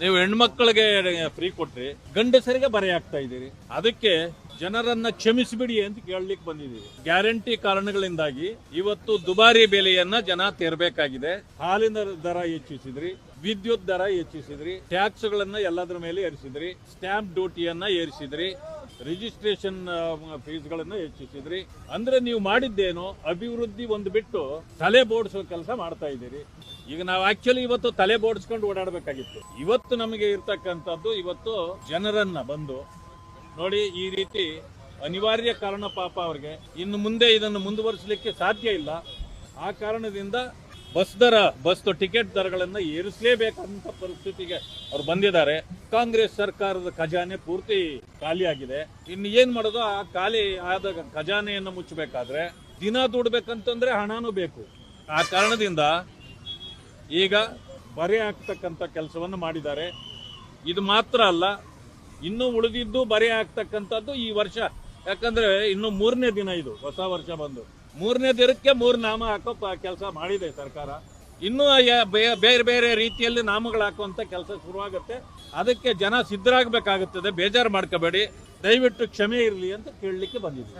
ನೀವು ಹೆಣ್ಮಕ್ಳಿಗೆ ಫ್ರೀ ಕೊಟ್ರಿ, ಗಂಡಸರಿಗೆ ಬರೆ ಆಗ್ತಾ ಇದ್ದೀರಿ. ಅದಕ್ಕೆ ಜನರನ್ನ ಕ್ಷಮಿಸಿಬಿಡಿ ಅಂತ ಕೇಳಲಿಕ್ಕೆ ಬಂದಿದ್ದೀವಿ ಗ್ಯಾರಂಟಿ ಕಾರಣಗಳಿಂದಾಗಿ ಇವತ್ತು ದುಬಾರಿ ಬೆಲೆಯನ್ನ ಜನ ತೆರಬೇಕಾಗಿದೆ. ಹಾಲಿನ ದರ ಹೆಚ್ಚಿಸಿದ್ರಿ, ವಿದ್ಯುತ್ ದರ ಹೆಚ್ಚಿಸಿದ್ರಿ ಟ್ಯಾಕ್ಸ್ ಗಳನ್ನ ಎಲ್ಲದರ ಮೇಲೆ ಏರಿಸಿದ್ರಿ, ಸ್ಟ್ಯಾಂಪ್ ಡ್ಯೂಟಿಯನ್ನ ಏರಿಸಿದ್ರಿ ರಿಜಿಸ್ಟ್ರೇಷನ್ ಫೀಸ್ ಗಳನ್ನ ಹೆಚ್ಚಿಸಿದ್ರಿ. ಅಂದ್ರೆ ನೀವು ಮಾಡಿದ್ದೇನು ಅಭಿವೃದ್ಧಿ ಒಂದು ಬಿಟ್ಟು ತಲೆ ಬೋಡಿಸುವ ಕೆಲಸ ಮಾಡ್ತಾ ಇದ್ದೀರಿ. ಈಗ ನಾವು ಆಕ್ಚುಲಿ ಇವತ್ತು ತಲೆ ಬೋಡಿಸ್ಕೊಂಡು ಓಡಾಡಬೇಕಾಗಿತ್ತು. ಇವತ್ತು ನಮಗೆ ಇರ್ತಕ್ಕಂಥದ್ದು ಇವತ್ತು ಜನರನ್ನ ಬಂದು ನೋಡಿ ಈ ರೀತಿ ಅನಿವಾರ್ಯ ಕಾರಣ ಪಾಪ ಅವ್ರಿಗೆ. ಇನ್ನು ಮುಂದೆ ಇದನ್ನು ಮುಂದುವರಿಸಲಿಕ್ಕೆ ಸಾಧ್ಯ ಇಲ್ಲ. ಆ ಕಾರಣದಿಂದ ಬಸ್ ದರ, ಬಸ್ ಟಿಕೆಟ್ ದರಗಳನ್ನು ಏರಿಸಲೇಬೇಕಂತ ಪರಿಸ್ಥಿತಿಗೆ ಅವ್ರು ಬಂದಿದ್ದಾರೆ. ಕಾಂಗ್ರೆಸ್ ಸರ್ಕಾರದ ಖಜಾನೆ ಪೂರ್ತಿ ಖಾಲಿಯಾಗಿದೆ ಇನ್ನು ಏನ್ ಮಾಡೋದು? ಆ ಖಾಲಿ ಆದ ಖಜಾನೆಯನ್ನು ಮುಚ್ಚಬೇಕಾದ್ರೆ ದಿನ ದುಡ್ಬೇಕಂತಂದ್ರೆ ಹಣನೂ ಬೇಕು. ಆ ಕಾರಣದಿಂದ ಈಗ ಬರೆ ಆಗ್ತಕ್ಕಂಥ ಕೆಲಸವನ್ನು ಮಾಡಿದ್ದಾರೆ. ಇದು ಮಾತ್ರ ಅಲ್ಲ, ಇನ್ನೂ ಉಳಿದಿದ್ದು ಬರೆ ಆಗ್ತಕ್ಕಂಥದ್ದು ಈ ವರ್ಷ. ಯಾಕಂದ್ರೆ ಇನ್ನು ಮೂರನೇ ದಿನ ಇದು, ಹೊಸ ವರ್ಷ ಬಂದು. ಮೂರನೇ ದಿನಕ್ಕೆ ಮೂರು ನಾಮ ಹಾಕೋ ಕೆಲಸ ಮಾಡಿದೆ ಸರ್ಕಾರ. ಇನ್ನೂ ಬೇರೆ ಬೇರೆ ರೀತಿಯಲ್ಲಿ ನಾಮಗಳು ಹಾಕುವಂತ ಕೆಲಸ ಶುರುವಾಗುತ್ತೆ. ಅದಕ್ಕೆ ಜನ ಸಿದ್ಧರಾಗಬೇಕಾಗುತ್ತದೆ, ಬೇಜಾರು ಮಾಡ್ಕೋಬೇಡಿ. ದಯವಿಟ್ಟು ಕ್ಷಮೆ ಇರಲಿ ಅಂತ ಕೇಳಲಿಕ್ಕೆ ಬಂದಿದ್ದೀವಿ